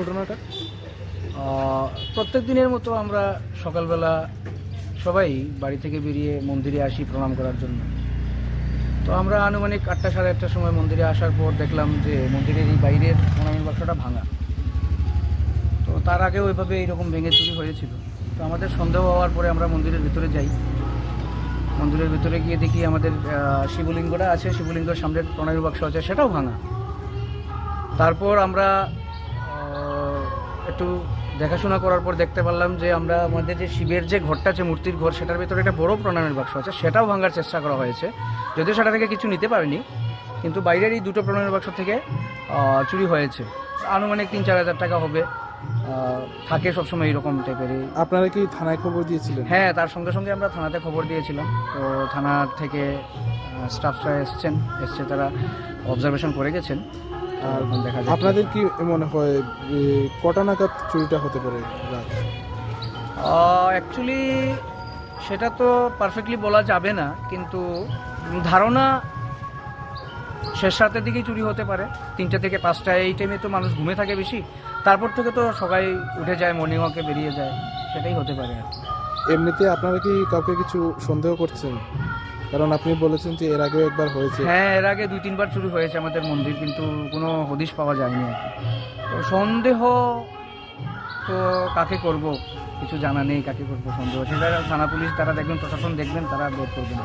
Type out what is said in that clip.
ঘটনাটা। প্রত্যেক দিনের মতো আমরা সকালবেলা সবাই বাড়ি থেকে বেরিয়ে মন্দিরে আসি প্রণাম করার জন্য। তো আমরা আনুমানিক আটটা সাড়ে আটটার সময় মন্দিরে আসার পর দেখলাম যে মন্দিরের এই বাইরের প্রণামের বাক্সটা ভাঙা। তো তার আগে ওইভাবে এইরকম ভেঙে চুরি হয়েছিল। তো আমাদের সন্দেহ হওয়ার পরে আমরা মন্দিরের ভিতরে যাই। মন্দিরের ভিতরে গিয়ে দেখি আমাদের শিবলিঙ্গটা আছে, শিবলিঙ্গের সামনের প্রণামী বাক্স আছে, সেটাও ভাঙা। তারপর আমরা একটু দেখাশোনা করার পর দেখতে পারলাম যে আমরা আমাদের যে শিবের যে ঘরটা আছে মূর্তির ঘর সেটার ভিতরে একটা বড় প্রণামের বাক্স আছে। সেটাও ভাঙার চেষ্টা করা হয়েছে। যদিও সেটা থেকে কিছু নিতে পারেনি কিন্তু বাইরের এই দুটো প্রণামের বাক্স থেকে চুরি হয়েছে। আনুমানিক তিন চার হাজার টাকা হবে। থাকে সবসময় এইরকম টাইপেরই আপনারা কি থানায় খবর দিয়েছিলেন? হ্যাঁ তার সঙ্গে সঙ্গে আমরা থানাতে খবর দিয়েছিলাম। তো থানা থেকে স্টাফরা এসছেন এসছে তারা অবজারভেশন করে গেছেন। আপনাদের কি মনে হয় কটা নাগাদ চুরিটা হতে পারে অ্যাকচুয়ালি সেটা তো পারফেক্টলি বলা যাবে না কিন্তু ধারণা শেষ রাতের দিকেই চুরি হতে পারে। তিনটে থেকে পাঁচটা এই টাইমে তো মানুষ ঘুমে থাকে বেশি। তারপর থেকে তো সবাই উঠে যায় মর্নিং ওয়াকে বেরিয়ে যায় সেটাই হতে পারে এমনিতে আপনারা কি কাউকে কিছু সন্দেহ করছেন? কারণ আপনি বলেছেন যে এর আগেও একবার হয়েছে। হ্যাঁ এর আগে দুই, তিনবার চুরি হয়েছে আমাদের মন্দির, কিন্তু কোনো হদিশ পাওয়া যায়নি তো সন্দেহ তো কাকে করব? কিছু জানা নেই কাকে করব সন্দেহ। সেটা থানা পুলিশ, তারা দেখবেন, প্রশাসন দেখবেন, তারা বের করবেন।